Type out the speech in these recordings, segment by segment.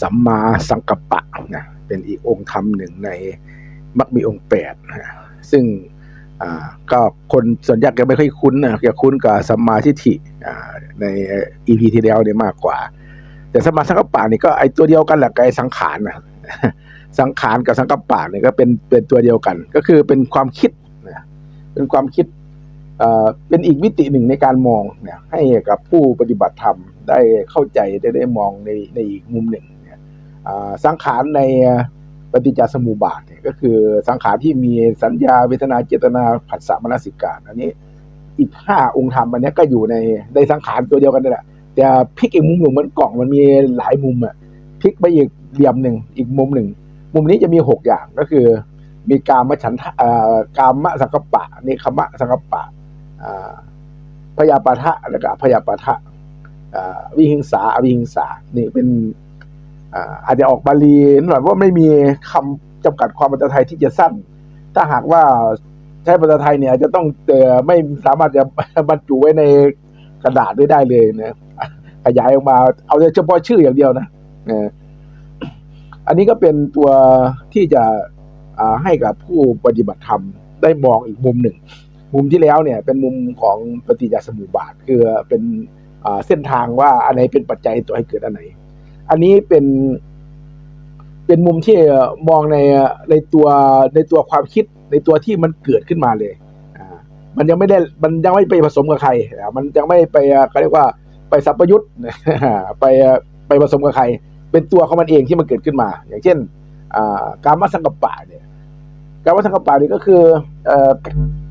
สัมมาสังกัปปะนะเป็นอีกองค์ธรรมหนึ่งในมักมีองค์แปดนะซึ่งก็คนส่วนใหญ่ก็ไม่ค่อยคุ้นนะจะคุ้นกับสัมมาทิฏฐิในอีพีที่แล้วเนี่ยมากกว่า แต่สัมมาสังกัปปะนี่ก็ไอตัวเดียวกันแหละกับไอสังขารนะสังขารกับสังกัปปะเนี่ยก็เป็นเป็นตัวเดียวกัน ก็คือเป็นความคิดนะเป็นความคิดเป็นอีกมิติหนึ่งในการมองเนี่ยให้กับผู้ปฏิบัติธรรมได้เข้าใจได้ได้มองในในอีกมุมหนึ่ง สังขารในปฏิจจสมุปบาทเนี่ยก็คือสังขารที่มีสัญญาเวทนาเจตนาผัสสะมนสิการอันนี้อีกห้าองค์ธรรมอันนี้ก็อยู่ในในสังขารตัวเดียวกันนี่แหละแต่พลิกอีกมุมหนึ่งเหมันกล่องมันมีหลายมุมอะพลิกไปอีกเหลี่ยมหนึ่งอีกมุมหนึ่ง มุมนี้จะมีหกอย่างก็คือ มีกามฉันทะอ่อกามสังกปะนิคมะสังกปะอ่าพยาปาทะแล้วก็พยาปาทะอ่าวิหิงสาอวิหิงสานี่เป็น อาจจะออกบาลีหน่อยว่าไม่มีคำจำกัดความภาษาไทยที่จะสั้น ถ้าหากว่าใช้ภาษาไทยเนี่ยจะต้องอไม่สามารถจะบรรจุไว้ในกระดาษได้ได้เลยนะขยายออกมาเอาเฉพาะชื่ออย่างเดียวนะเอออันนี้ก็เป็นตัวที่จะให้กับผู้ปฏิบัติธรรมได้มองอีกมุมหนึ่ง มุมที่แล้วเนี่ยเป็นมุมของปฏิจจสมุปบาท คือเป็นเส้นทางว่าอันไหนเป็นปัจจัยตัวให้เกิดอันไหน อันนี้เป็น เป็นมุมที่มองในในตัวในตัวความคิดในตัวที่มันเกิดขึ้นมาเลยอ่ามันยังไม่ได้มันยังไม่ไปผสมกับใคร มันยังไม่ไปอ่าเขาเรียกว่าไปสัพยุทธ์ไปไปผสมกับใคร เป็นตัวของมันเองที่มันเกิดขึ้นมา อย่างเช่นอ่าการมาสังกปะเนี่ยการมาสังกปะนี่ก็คือเอ่อ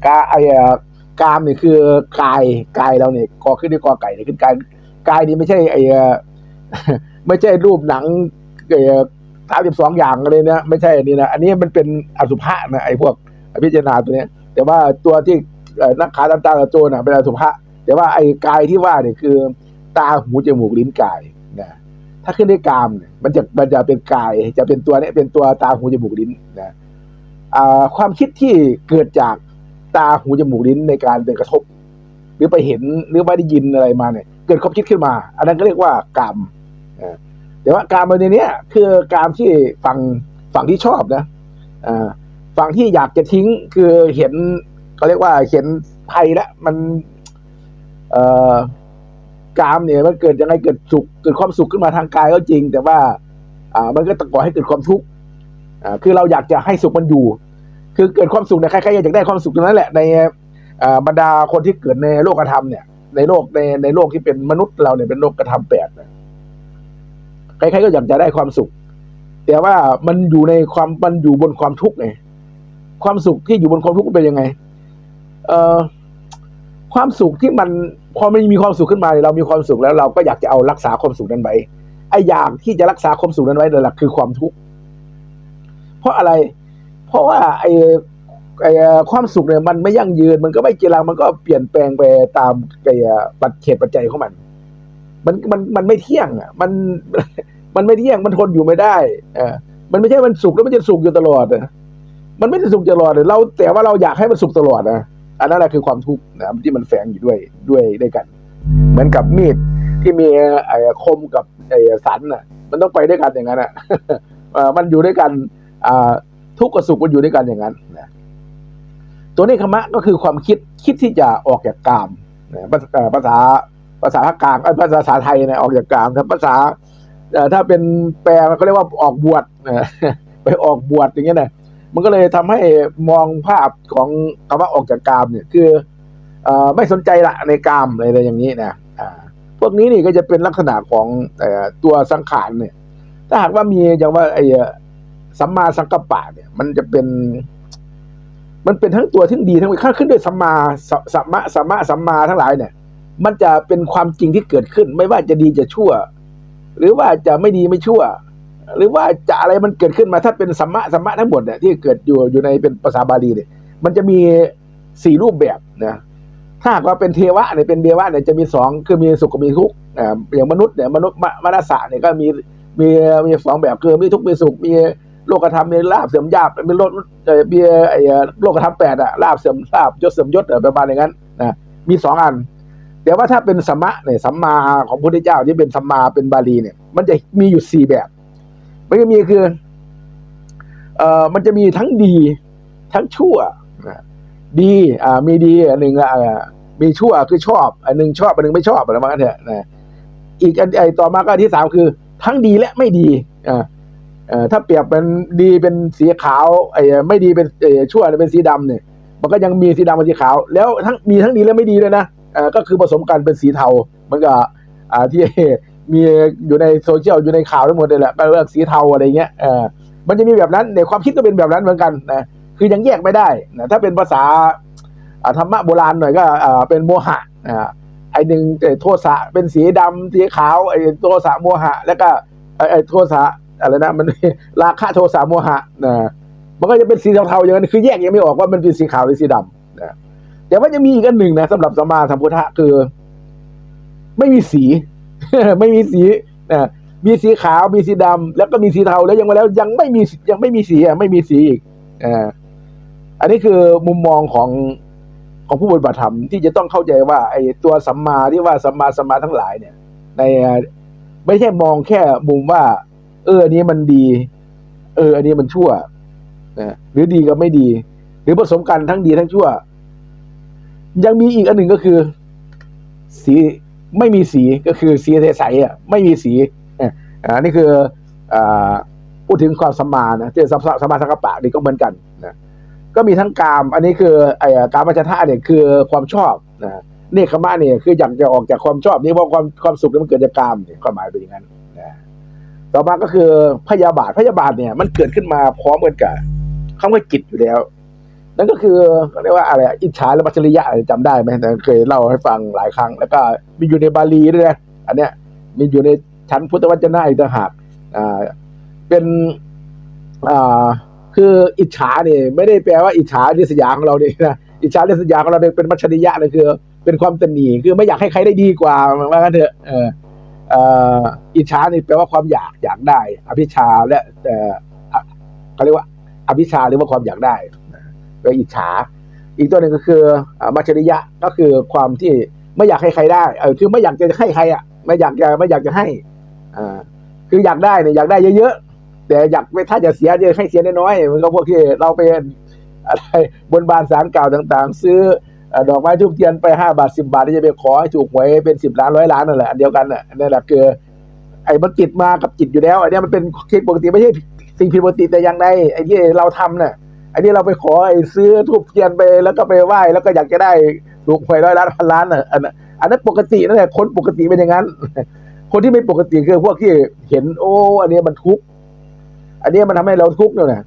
กาไอเอ่อกามนี่คือกายกายเราเนี่ยกอขึ้นด้วยกอไก่เนี่ยคือกายกายนี่ไม่ใช่ไอเอ่อ ไม่ใช่รูปหนังเอ่อสามสิบสองอย่างอะไรเนี่ยไม่ใช่อันนี้นะอันนี้มันเป็นอสุภะนะไอ้พวกพิจารณาตัวเนี้ย แต่ว่าตัวที่นักขาตันตาตะโจน่ะเป็นอสุภะแต่ว่าไอ้กายที่ว่าเนี่ยคือ ตาหูจมูกลิ้นกายนะถ้าขึ้นด้กามเนี่ยมันจะมันจะเป็นกายจะเป็นตัวเนี้ยเป็นตัวตาหูจมูกลิ้นนะความคิดที่เกิดจากตาหูจมูกลิ้นในการเป็นกระทบ หรือไปเห็นหรือว่าได้ยินอะไรมาเนี่ย เกิดความคิดขึ้นมา อันนั้นก็เรียกว่ากามแต่ว่ากามในเนี้ยคือกามที่ฝั่งฝั่งที่ชอบนะอ่าฝั่งที่อยากจะทิ้งคือเห็นเขาเรียกว่าเห็นภัยแล้วมันอ่อกามเนี่ยมันเกิดยังไงเกิดสุขเกิดความสุขขึ้นมาทางกายก็จริง แต่ว่าอ่ามันก็ตะก่อให้เกิดความทุกข์อ่าคือเราอยากจะให้สุขมันอยู่ คือเกิดความสุขเนี่ยใครๆอยากได้ความสุขตรงนั้นแหละในอ่าบรรดาคนที่เกิดในโลกธรรมเนี่ย ในโลกในในโลกที่เป็นมนุษย์เราเนี่ยเป็นโลกกระทำแปดนะใครๆก็อยากจะได้ความสุข แต่ว่ามันอยู่ในความมันอยู่บนความทุกข์ไงความสุขที่อยู่บนความทุกข์เป็นยังไง เอ่อความสุขที่มันพอมันมีความสุขขึ้นมาเรามีความสุขแล้วเราก็อยากจะเอารักษาความสุขนั้นไว้ไอ้อย่างที่จะรักษาความสุขนั้นไว้นั่นแหละคือความทุกข์เพราะอะไร เพราะว่าไอ้ไอ้ ความสุขเนี่ยมันไม่ยั่งยืน มันก็ไม่จีรังมันก็เปลี่ยนแปลงไปตามไอ้ปัจเจกปัจจัยของมัน มันมันมันไม่เที่ยงอะมันมันไม่เที่ยงมันทนอยู่ไม่ได้เออมันไม่ใช่มันสุขแล้วมันจะสุขอยู่ตลอดอะมันไม่ได้สุขตลอดเลยเราแต่ว่าเราอยากให้มันสุขตลอดนะอันนั้นแหละคือความทุกข์นะที่มันแฝงอยู่ด้วยด้วยด้วยกัน เหมือนกับมีดที่มีไอ้คมกับไอ้สันน่ะ มันต้องไปด้วยกันอย่างนั้นอะอ่อมันอยู่ด้วยกันอ่าทุกข์กับสุขมันอยู่ด้วยกันอย่างนั้นนะ ตัวนี้คมะก็คือความคิดคิดที่จะออกจากกามภาษาภาษาภาคกลางเอ้ยภาษาไทยนะออกจากกามถ้าภาษาเอ่ถ้าเป็นแปลมันเขาเรียกว่าออกบวชไปออกบวชอย่างเงี้ยนะมันก็เลยทำให้มองภาพของคำว่าออกจากกามเนี่ยคืออไม่สนใจละในกามอะไรอย่างนี้นะพวกนี้นี่ก็จะเป็นลักษณะของตัวสังขารเนี่ย ถ้าหากว่ามีอย่างว่าไอ้สัมมาสังกัปปะเนี่ย มันจะเป็น มันเป็นทั้งตัวทั้งดีทั้งข้าขึ้นด้วยสัมมาสสัมมะสัมมะสัมมาทั้งหลายเนี่ย มันจะเป็นความจริงที่เกิดขึ้น ไม่ว่าจะดีจะชั่ว หรือว่าจะไม่ดีไม่ชั่ว หรือว่าจะอะไรมันเกิดขึ้นมาถ้าเป็นสัมมะสัมมะทั้งหมดเนี่ยที่เกิดอยู่อยู่ในเป็นภาษาบาลีเนี่ย มันจะมีสี่รูปแบบนะถ้าว่าเป็นเทวะเนี่ยเป็นเทวะเนี่ยจะมีสองคือมีสุขกับมีทุกข์อ่าอย่างมนุษย์เนี่ยมนุษย์มมนัสสะเนี่ยก็มีมีมีสองแบบคือมีทุกข์มีสุขมี โลกธรรมมีลาบเสื่อมยาบมีโลกเอ่อมีไอ้โลกธรรมแปดอะลาบเสื่อมลาบยศเสื่อมยศอะประมาณอย่างนั้นนะมีสองอันแต่ว่าถ้าเป็นสัมมะเนี่ยสัมมาของพระพุทธเจ้าที่เป็นสัมมาเป็นบาลีเนี่ย มันจะมีอยู่สี่แบบมันก็มีคือเอ่อมันจะมีทั้งดีทั้งชั่วดีอ่ามีดีอันหนึ่งอ่ามีชั่วคือชอบ อันหนึ่งชอบอันหนึ่งไม่ชอบอะไรประมาณนั้นเถอะนะอีกอันไอต่อมาก็อันที่สามคือ ทั้งดีและไม่ดีอ่า ถ้าเปรียบเป็นดีเป็นสีขาวไอ้ไม่ดีเป็นเออชั่วเป็นสีดำเนี่ย มันก็ยังมีสีดำกับสีขาว แล้วทั้งมีทั้งดีและไม่ดีเลยนะเออก็คือผสมกันเป็นสีเทามันก็อ่าที่มีอยู่ในโซเชียลอยู่ในข่าวทั้งหมดเลยแหละเรียกสีเทาอะไรเงี้ยมันจะมีแบบนั้นในความคิดก็เป็นแบบนั้นเหมือนกันนะคือยังแยกไม่ได้นะถ้าเป็นภาษาอ่าธรรมะโบราณหน่อยก็อ่าเป็นโมหะไอหนึ่งไอ้โทสะเป็นสีดำสีขาวไอ้โทสะโมหะ แล้วก็ไอ้ไอ้โทสะ อะไรนะมันราคะโทสะโมหะนะมันก็จะเป็นสีเทาๆอย่างนั้นคือแยกยังไม่ออกว่ามันเป็นสีขาวหรือสีดำนะแต่ว่าจะมีอีกอันหนึ่งนะสำหรับสัมมาสัมพุทธะคือ ไม่มีสี ไม่มีสีนะมีสีขาวมีสีดำแล้วก็มีสีเทาแล้วยังมาแล้วยังไม่มียังไม่มีสีอะไม่มีสีอีกอ่าอันนี้คือมุมมองของของผู้ปฏิบัติธรรมที่จะต้องเข้าใจว่าไอ้ตัวสัมมาที่ว่าสัมมาสัมมาทั้งหลายเนี่ย ในไม่ใช่มองแค่มุมว่า เอออันนี้มันดี เออ อันนี้มันชั่วนะหรือดีกับไม่ดี หรือผสมกันทั้งดีทั้งชั่ว ยังมีอีกอันหนึ่งก็คือ สีไม่มีสีก็คือสีใสๆอะไม่มีสีอันนี้คืออ่าพูดถึงความสัมมานะที่สัมสมาสังกัปปะนี่ก็เหมือนกันนะก็มีทั้งกาม อันนี้คือไอ้การมัจฉาเนี่ยคือความชอบนะเนคขมะเนี่ยคืออยากจะออกจากความชอบ นี่เพราะความความสุขนี่มันเกิดจากกามเนี่ยความหมายเป็นอย่างนั้นนะ ต่อมาก็คือพยาบาทพยาบาทเนี่ย มันเกิดขึ้นมาพร้อมกันกับคำว่าจิตอยู่แล้ว นั่นก็คือเรียกว่าอะไรอิจฉาและมัจฉริยะจำได้ไหมแต่เคยเล่าให้ฟังหลายครั้ง แล้วก็มีอยู่ในบาลีด้วยนะอันเนี้ยมีอยู่ในชั้นพุทธวจนะอีกต่างหากอ่าเป็นอ่าคืออิจฉาเนี่ยไม่ได้แปลว่าอิจฉาริษยาของเราเนี่ยนะอิจฉาริษยาของเราเนี่ยเป็นมัจฉริยะเลยคือ เป็นความตนหนีคือไม่อยากให้ใครได้ดีกว่าว่ากันเถอะเออ อิจฉานี่แปลว่าความอยากอยากได้ อภิชาและเออเขาเรียกว่าอภิชาหรือว่าความอยากได้ก็อิจฉา อีกตัวหนึ่งก็คือมัจฉริยะก็คือความที่ไม่อยากให้ใครได้เออคือไม่อยากจะให้ใครอะไม่อยากจะไม่อยากจะให้อ่าคืออยากได้เนี่ยอยากได้เยอะๆแต่อยากไม่ถ้าจะเสียเนี่ยให้เสียน้อยๆมันก็พวกที่เราไปอะไรบนบานสารกล่าวต่าง ๆ ซื้อ ดอกไม้ทูบเทียนไปห้าบาทสิบาทที่จะไปขอให้ถูกหวยเป็นสิบล้านร้อยล้านนั่นแหละอันเดียวกันน่ะนั่นแหละคือ ไอ้มันจิตมากับจิตอยู่แล้วไอันเนี้ยมันเป็นเคสปกติไม่ใช่สิ่งผิดปกติแต่อย่างใดไอ้ที่เราทำน่ะไอันนี้เราไปขอไอ้ซื้อทูบเทียนไปแล้วก็ไปไหว้แล้วก็อยากจะได้ถูกหวยร้อยล้านพันล้านอะอันนั้นอันนั้นปกตินั่นแหละคนปกติเป็นอย่างนั้น คนที่ไม่ปกติคือพวกที่เห็นโอ้ อันนี้มันทุกข์อันนี้มันทำให้เราทุกข์เนี่ยนะ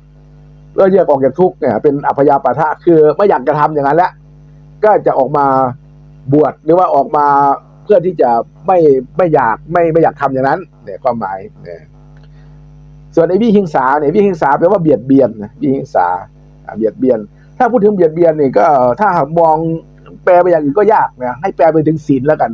เราแยกออกจากทุกข์เนี่ยเป็นอัพยาปาทะคือไม่อยากจะทำอย่างนั้นแล้ว ก็จะออกมาบวชหรือว่าออกมาเพื่อที่จะไม่ไม่อยากไม่ไม่อยากทำอย่างนั้นเนี่ยความหมายเนี่ยส่วนไอ้วิหิงสาเนี่ยวิหิงสาแปลว่าเบียดเบียนนะวิหิงสาเบียดเบียน ถ้าพูดถึงเบียดเบียนนี่ก็ถ้ามองแปลไปอย่างอื่นก็ยากนะให้แปลไปถึงศีลแล้วกัน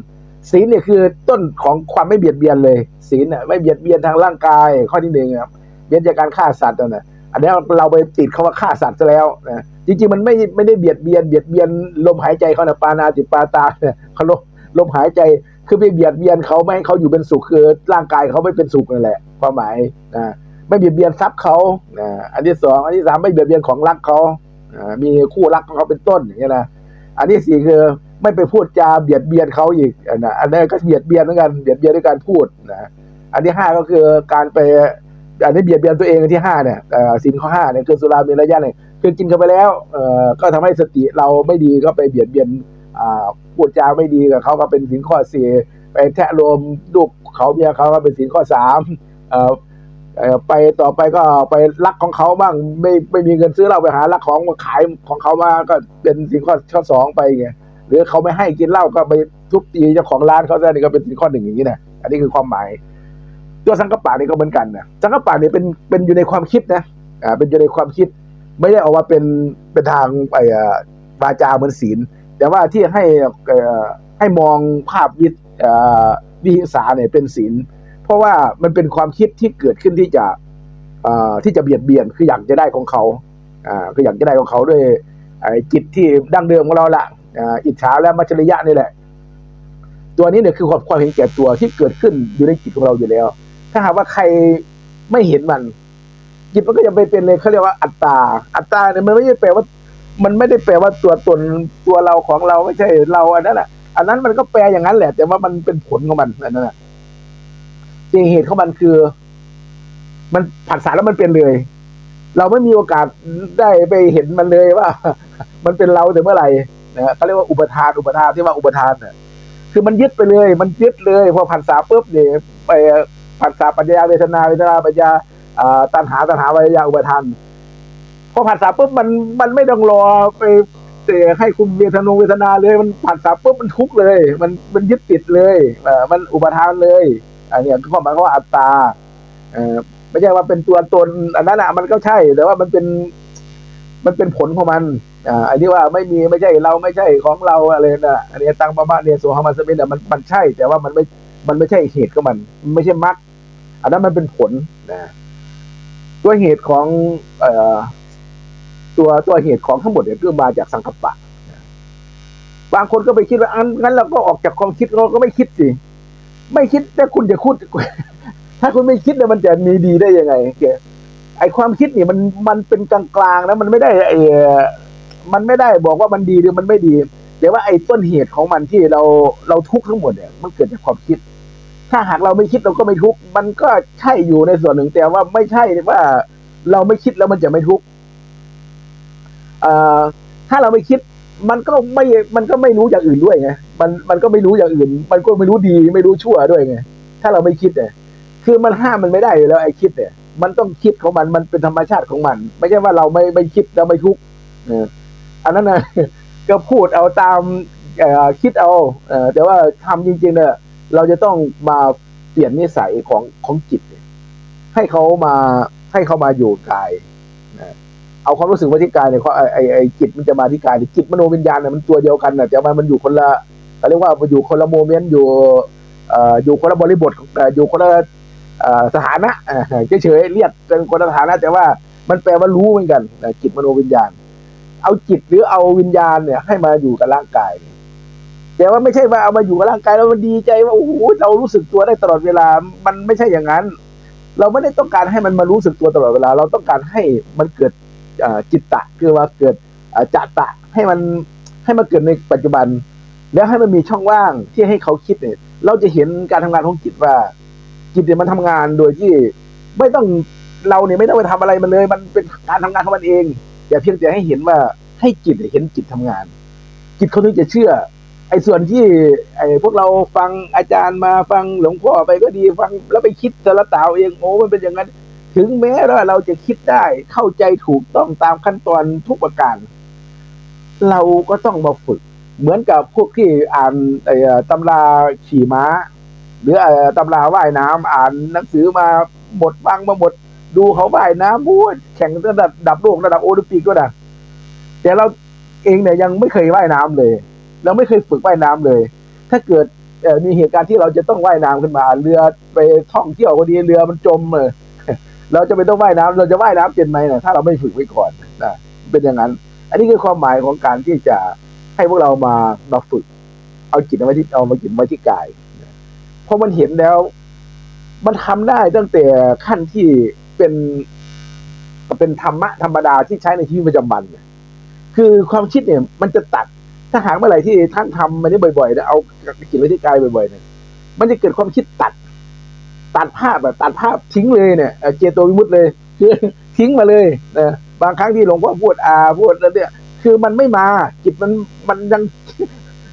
ศีลเนี่ยคือต้นของความไม่เบียดเบียนเลยศีลน่ะไม่เบียดเบียนทางร่างกายข้อที่หนึ่งครับเบียดจากการฆ่าสัตว์นะ อันนี้เราไปติดคาว่าฆ่าสัตว์ซะแล้วนะจริง ๆ มันไม่ไม่ได้เบียดเบียนเบียดเบียนลมหายใจเขานะปานาติปาตาเนี่ยเขาลมลมหายใจคือไปเบียดเบียนเขาไม่ให้เขาอยู่เป็นสุขคือร่างกายเขาไม่เป็นสุขนั่นแหละความหมายนะไม่เบียดเบียนทรัพย์เขานะอันที่สองอันที่สามไม่เบียดเบียนของรักเขาอ่ามีคู่รักของเขาเป็นต้นอย่างเงี้ยนะอันที่สี่คือไม่ไปพูดจาเบียดเบียนเขาอีกอันนะอันนี้นก็เบียดเบียนเหมือนกันเบียดเบียนด้วยการพูดนะอันที่ห้าก็คือการไป อันนี้เบียดเบียนตัวเองที่ห้าเนี่ยเอ่สินข้อห้าเนี่ยคือสุราเมรยะเนี่ยคือกินเข้าไปแล้วเอ่อก็ทำให้สติเราไม่ดีก็ไปเบียดเบียนอ่าพูดจาไม่ดีกับเขาก็เป็นสินข้อสี่ไปแทะโลมลูกเขาเมียเขาก็เป็นสินข้อสามอ่อเอ่อไปต่อไปก็ไปลักของเขาบ้างไม่ไม่มีเงินซื้อเหล้าไปหาลักของมาขายของเขามาก็เป็นสิ่งข้อข้อสองไปไงหรือเขาไม่ให้กินเหล้าก็ไปทุบตีเจ้าของร้านเขาซะนี่ก็เป็นสิ่งข้อหนึ่งอย่างนี้นะอันนี้คือความหมาย ตัวสังกปะนี่ก็เหมือนกันนะสังกปะนี่เป็นเป็นอยู่ในความคิดนะอ่าเป็นอยู่ในความคิด ไม่ได้ออกมาเป็นเป็นทางไปอ่าวาจาเหมือนศีล แต่ว่าที่ให้ให้มองภาพวิทวิหิงสาเนี่ยเป็นศีล เพราะว่ามันเป็นความคิดที่เกิดขึ้นที่จะที่จะเบียดเบียนคืออยากจะได้ของเขาคืออยากจะได้ของเขาด้วยจิตที่ดั้งเดิมของเราละอิจฉาและมัจฉริยะนี่แหละ ตัวนี้เนี่ยคือความความเห็นแก่ตัวที่เกิดขึ้นอยู่ในจิตของเราอยู่แล้ว ถ้าหากว่าใครไม่เห็นมันจิตมันก็จะไปเป็นเลยเขาเรียกว่าอัตตา อัตตาเนี่ยมันไม่ได้แปลว่า มันไม่ได้แปลว่าตัวตนตัวเราของเราไม่ใช่เราอันนั้นอะอันนั้นมันก็แปลอย่างนั้นแหละ แต่ว่ามันเป็นผลของมันอันนั้นอะจริงเหตุของมันคือ มันผัสสะแล้วมันเป็นเลย เราไม่มีโอกาสได้ไปเห็นมันเลยว่า มันเป็นเราแต่เมื่อไหร่นะฮะเขาเรียกว่าอุปทานอุปทานที่ว่าอุปทานเนี่ยคือมันยึดไปเลย มันยึดเลย พอผัสสะปุ๊บเนี่ยไป ผัสสะปัญญาเวทนาเวทนาปัญญาตัณหาตัณหาวิญญาอุปทานพอผัสสะปุ๊บมันมันไม่ต้องรอไปเตะให้คุณเวทนาเวทนาเลยมันผัสสะปุ๊บมันทุกเลย มันมันยึดติดเลยเออมันอุปทานเลยอันนี้ยคือความหมายของว่าอัตตาเออไม่ใช่ว่าเป็นตัวตนอันนั้นอะมันก็ใช่ แต่ว่ามันเป็นมันเป็นผลของมันอ่าอันนี้ว่าไม่มีไม่ใช่เราไม่ใช่ของเราอะไรนะอันนี้ตังประมาณเนี่ยส่วนของมันสเปนเนี่มันมันใช่ แต่ว่ามันไม่มันไม่ใช่เหตุของมันมันไม่ใช่มรรค อันนั้นมันเป็นผลนะตัวเหตุของเออตัวตัวเหตุของทั้งหมดเนี่ยก็มาจากสังคปะบางคนก็ไปคิดว่าอันงั้นเราก็ออกจากความคิดเราก็ไม่คิดสิไม่คิดแต่คุณจะพูดถ้าคุณไม่คิดเนี่ยมันจะมีดีได้ยังไงไอความคิดนี่มันมันเป็นกลางๆนะมันไม่ได้ไอเอ่อมันไม่ได้บอกว่ามันดีหรือมันไม่ดีแต่ว่าไอ้ต้นเหตุของมันที่เราเราทุกข์ทั้งหมดเนี่ยมันเกิดจากความคิด ถ้าหากเราไม่คิดเราก็ไม่ทุกข์มันก็ใช่อยู่ในส่วนหนึ่งแต่ว่าไม่ใช่ว่า เราไม่คิดแล้วมันจะไม่ทุกข์ถ้าเราไม่คิด มันก็ไม่ มันก็ไม่รู้อย่างอื่นด้วยไงมันมันก็ไม่รู้อย่างอื่น มันก็ไม่รู้ดี ไม่รู้ชั่วด้วยไงถ้าเราไม่คิดเนี่ยคือมันห้ามมันไม่ได้อยู่แล้วไอ้คิดเนี่ย มันต้องคิดของมันมันเป็นธรรมชาติของมัน ไม่ใช่ว่าเราไม่ไม่คิดแล้วไม่ทุกข์อันนั้นนะก็พูดเอาตามคิดเอาแต่ว่าทำจริงๆเนี่ย เราจะต้องมาเปลี่ยนนิสัยของของจิตให้เขามาให้เขามาอยู่กายนะเอาความรู้สึกมาที่กายเนี่ยเขาไอไอไอจิตมันจะมาที่กายจิตมโนวิญญาณเนี่ยมันตัวเดียวกันนะแต่ว่ามันอยู่คนละเขาเรียกว่ามันอยู่คนละโมเมนต์อยู่เอ่ออยู่คนละบริบทอยู่คนละสถานะเอ่อเฉยๆเรียกเป็นคนละสถานะ แต่ว่ามันแปลว่ารู้เหมือนกันจิตมโนวิญญาณ เอาจิตหรือเอาวิญญาณเนี่ยให้มาอยู่กับร่างกาย แต่ว่าไม่ใช่ว่าเอามาอยู่กับร่างกายแล้วมันดีใจว่าโอ้โหเรารู้สึกตัวได้ตลอดเวลา มันไม่ใช่อย่างนั้น เราไม่ได้ต้องการให้มันมารู้สึกตัวตลอดเวลา เราต้องการให้มันเกิดจิตตะคือว่าเกิดจัตตะให้มันให้มันเกิดในปัจจุบัน แล้วให้มันมีช่องว่างที่ให้เขาคิดเนี่ยเราจะเห็นการทำงานของจิตว่า จิตเนี่ยมันทำงานโดยที่ไม่ต้องเราเนี่ยไม่ต้องไปทำอะไรมันเลย มันเป็นการทำงานของมันเองแต่เพียงแต่ให้เห็นว่าให้จิตเห็นจิตทำงาน จิตเขาถึงจะเชื่อ อ้ส่วนที่ไอ้พวกเราฟังอาจารย์มาฟังหลวงพ่อไปก็ดีฟังแล้วไปคิดแต่ละตาวเองโอ้มันเป็นอย่างนั้น ถึงแม้ว่าเราจะคิดได้เข้าใจถูกต้องตามขั้นตอนทุกประการ เราก็ต้องมาฝึก เหมือนกับพวกที่อ่านไอ้ตำราขี่ม้า หรือเอ่อตำราว่ายน้ำอ่านหนังสือมาหมดฟังมาหมด ดูเขาว่ายน้ำพูดแข่งระดับดับโลกระดับโอลิมปิกก็ได้แต่เราเองเนี่ยยังไม่เคยว่ายน้ำเลย เราไม่เคยฝึกว่ายน้ำเลย ถ้าเกิดมีเหตุการณ์ที่เราจะต้องว่ายน้ำขึ้นมา เรือไปท่องเที่ยวพอดีเรือมันจมเลยเราจะไม่ต้องว่ายน้ำเราจะว่ายน้ำเป็นไหมนะถ้าเราไม่ฝึกไว้ก่อนนะเป็นอย่างนั้น อันนี้คือความหมายของการที่จะให้พวกเรามามาฝึก เอาจิตเอาไว้ที่เอามาจิตไว้ที่กายเพราะมันเห็นแล้ว มันทำได้ตั้งแต่ขั้นที่เป็นเป็นธรรมะธรรมดาที่ใช้ในชีวิตประจำวันเนี่ยคือความคิดเนี่ย มันจะตัด ถ้าหากเมื่อไหร่ที่ท่านทำมันนี้บ่อยๆนะเอาจิตไว้ที่กายบ่อยๆเนี่ยมันจะเกิดความคิดตัด ตัดภาพแบบตัดภาพทิ้งเลยเนี่ยเอ่อเจโตวิมุตเลยคือทิ้งมาเลยนะบางครั้งที่หลวงพ่อพูดอาพูดแล้วเนี่ย คือมันไม่มาจิตมันมันยัง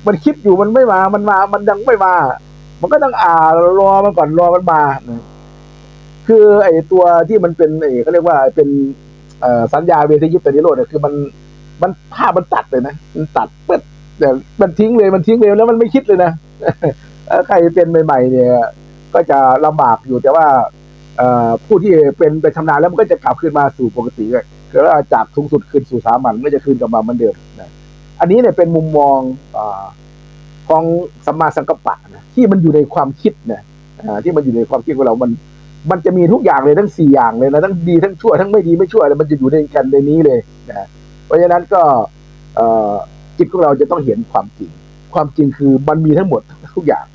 มันคิดอยู่มันไม่มา มันมา มันยังไม่มา มันก็ต้องอ่ารอมันก่อนรอมันมานะคือไอ้ตัวที่มันเป็นไอ้เขาเรียกว่าเป็นสัญญาเวทียิปตนิโรธเนี่ยคือมัน มันภาพมันตัดเลยนะมันตัดปึ๊ดแต่มันทิ้งเลยมันทิ้งเลยแล้วมันไม่คิดเลยนะใครเป็นใหม่ ๆ เนี่ย ก็จะลำบากอยู่แต่ว่าผู้ที่เป็นไปชำนาญแล้วมันก็จะกลับคืนมาสู่ปกติเลยคือว่าจากสูงสุดคืนสู่สามัญมันก็จะคืนกลับมาเหมือนเดิมนะอันนี้เนี่ยเป็นมุมมองอของสัมมาสังกัปปะนะที่มันอยู่ในความคิดนะที่มันอยู่ในความคิดของเรา มัน มันจะมีทุกอย่างเลยทั้งสี่อย่างเลยนะทั้งดีทั้งชั่วทั้งไม่ดีไม่ชั่วเลยมันจะอยู่ในกันในนี้เลยนะ ราะฉะนั้นก็จิตของเราจะต้องเห็นความจริง ความจริงคือมันมีทั้งหมดทุกอย่าง